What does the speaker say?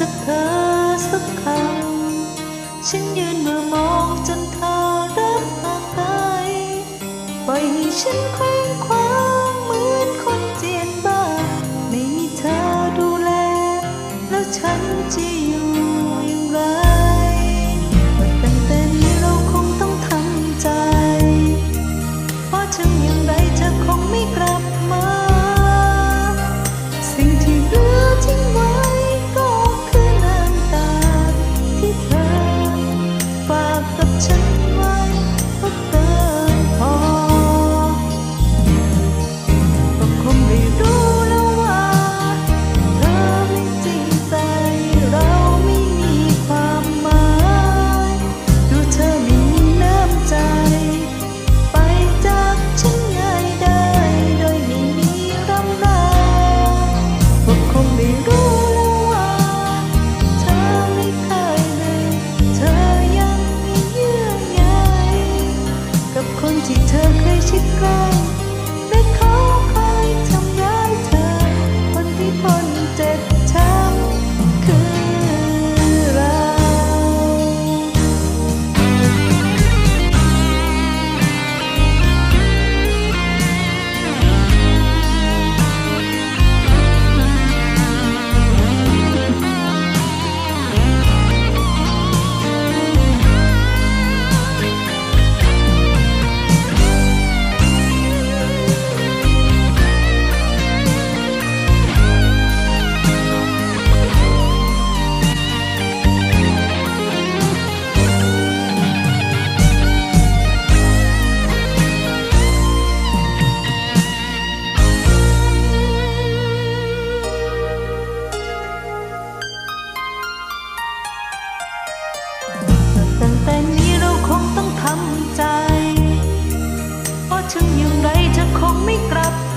จากเธอสักคำฉันยืนเมื่อมองจนเธอเริ่มห่างไกลปล่อยให้ฉันเคว้งคว้างเหมือนคนเจียนบ้าไม่มีเธอดูแล แล้วฉันจะ ไม่กลับ